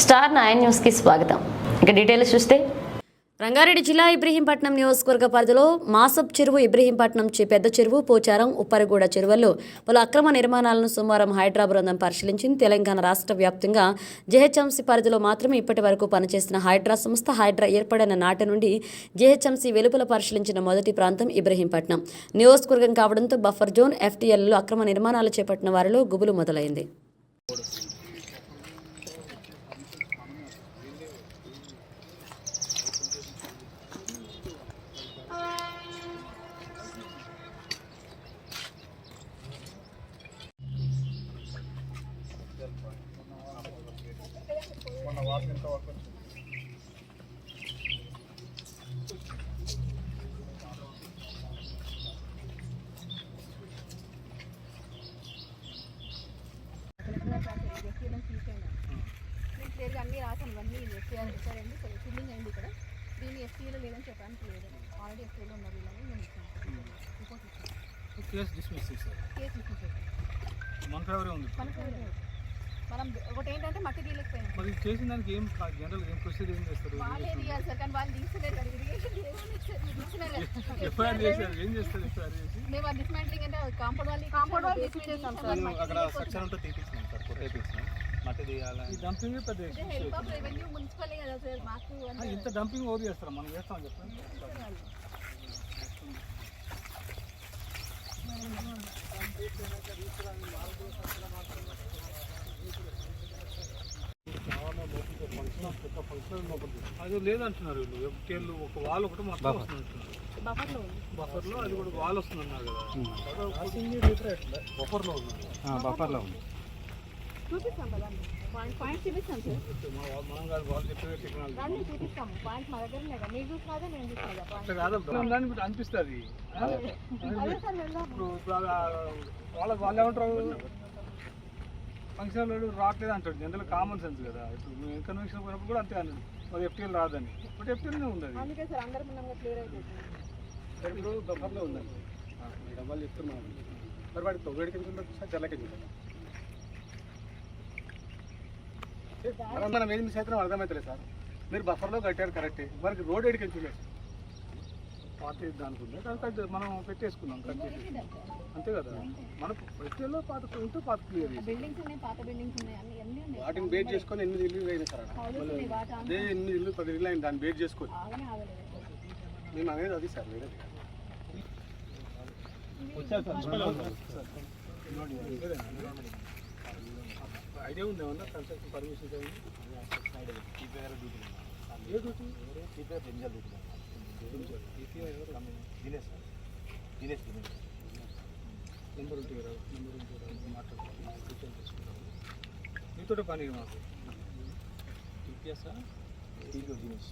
Star nine న్యూస్కి స్వాగతం. ఇక డీటెయిల్స్ చూస్తే రంగారెడ్డి జిల్లా ఇబ్రహీంపట్నం నియోజకవర్గ పరిధిలో మాసబ్ చెరువు ఇబ్రహీంపట్నం పెద్ద చెరువు పోచారం ఉప్పరగూడ చెరువుల్లో పలు అక్రమ నిర్మాణాలను సోమవారం హైడ్రా బృందం పరిశీలించింది. తెలంగాణ రాష్ట్ర వ్యాప్తంగా జెహెచ్ఎంసీ పరిధిలో మాత్రమే ఇప్పటి వరకు పనిచేసిన హైడ్రా సంస్థ హైడ్రా ఏర్పడిన నాటి నుండి జెహెచ్ఎంసీ వెలుపల పరిశీలించిన మొదటి ప్రాంతం ఇబ్రహీంపట్నం. నియోజకవర్గం కావడంతో బఫర్ జోన్ ఎఫ్టీఎల్లో అక్రమ నిర్మాణాలు చేపట్టిన వారిలో గుబులు మొదలైంది. నేను క్లియర్గా అన్నీ రాశాను ఇవన్నీ ఎఫ్టీఆర్ రిఫరెండ్ ఫిల్లింగ్ అయింది ఇక్కడ దీన్ని ఎఫ్టీఏలో లేదని చెప్పడానికి లేదు ఆల్రెడీ ఎఫ్టీఏలో ఉన్నారు వీళ్ళని నేను ఇచ్చాను రిపోర్ట్ ఇచ్చాను కేసు డిస్మిస్ చేశారు కేసు ఇచ్చేసాను మన ఫేవరే ఉంది. మనకు మనం ఒకటి ఏంటంటే మట్టి తీయలేకపోయాం. మరి చేసిన దానికి ఏం జనరల్ ఏం ప్రొసీజర్ ఏం చేస్తారు? వాళ్ళే తీయాలి సార్ కానీ వాళ్ళు తీసలేదు కదా ఇరిగేషన్ ఎఫ్ఐఆర్ చేశారు ఏం చేస్తారు ఎఫ్ఐఆర్ చేసి? మేము డిస్మాంట్లింగ్ అంటే కాంపౌండ్ వాళ్ళు కాంపౌండ్ వాళ్ళు చేసాం సార్. అక్కడ సెక్షన్ ఉంటే తీపించినాం సార్ కొట్టేపించినాం మట్టి తీయాలి? డంపింగ్ పెద్ద issue. Help of revenue municipal కదా సార్ మాకు ఇంత డంపింగ్ ఓవర్ చేస్తారా? మనం చేస్తాం చెప్పండి. అది లేదంటున్నారు. వీళ్ళు ఒక వాల్ ఒకటి మొత్తం వస్తుంది అంటున్నారు బఫర్లో అది కూడా వాల్ వస్తుంది అన్నారు కదా బఫర్లో ఉంది. బఫర్లో ఉంది. చూపిస్తాం కదా. పాయింట్ పాయింట్ చూపిస్తాం సార్. మన- మనం కాదు వాళ్ళు చెప్పే టెక్నాలజీ రండి చూపిస్తాము పాయింట్ మా దగ్గర ఉన్నాయి కదా మీరు చూసినాదే నేను చూసినా పాయింట్ అట్లా కాదు దానికి కూడా అనిపిస్తుంది. ఇప్పుడు వాళ్ళ వాళ్ళు ఏమంటారు? ఫంక్షన్ వాళ్ళు రావట్లేదు అంటాడు. జనరల్ కామన్ సెన్స్ కదా. ఇప్పుడు మేము కన్వెన్షన్ పోయినప్పుడు కూడా అంతే అన్నది. మరి ఎఫ్టీఎల్ రాదని. బట్ ఎఫ్టీఎల్నే ఉన్నది. అందుకే సార్ అందరం ఉన్నాం క్లియర్ అయిపోతుంది ఇప్పుడు బఫర్లో ఉందండి. డబ్బాలు చెప్తున్నాను. మరి వాడికి వేడికి సార్ చల్లకి మనం ఏం మిస్ అవుతున్నాం అర్థమవుతలేదు సార్. మీరు బఫర్లో కట్టారు కరెక్టే. మనకి రోడ్ ఎడికి ఎంచులేదు పాత దానికి ఉంది దానికి అది మనం పెట్టేసుకున్నాం కట్ చేసి అంతే కదా మన ఎఫ్టీఎల్లో పాత ఉంటే పాత క్లియర్ బిల్డింగ్స్ ఉన్నాయి పాత బిల్డింగ్స్ ఉన్నాయి అన్ని అన్ని ఉన్నాయి వాటిని బేట్ చేసుకొని ఎనిమిది ఇల్లు సార్ వాటి అదే ఎనిమిది ఇల్లు పది ఇల్లు అయింది దాన్ని బేట్ చేసుకొని నేను అనేది అది సార్ వేరే ఐడియా ఉంది ఏమన్నా కన్స్ట్రక్షన్ పర్మిషన్ ఏ డ్యూటీ నెంబర్ ఉంటుంది కదా నెంబర్ ఉంటుంది కదా మాట్లాడుకుంటున్నాం కూర్చొని చేసుకుంటాం మీతో పని మాకు టీపీఎస్ దినేష్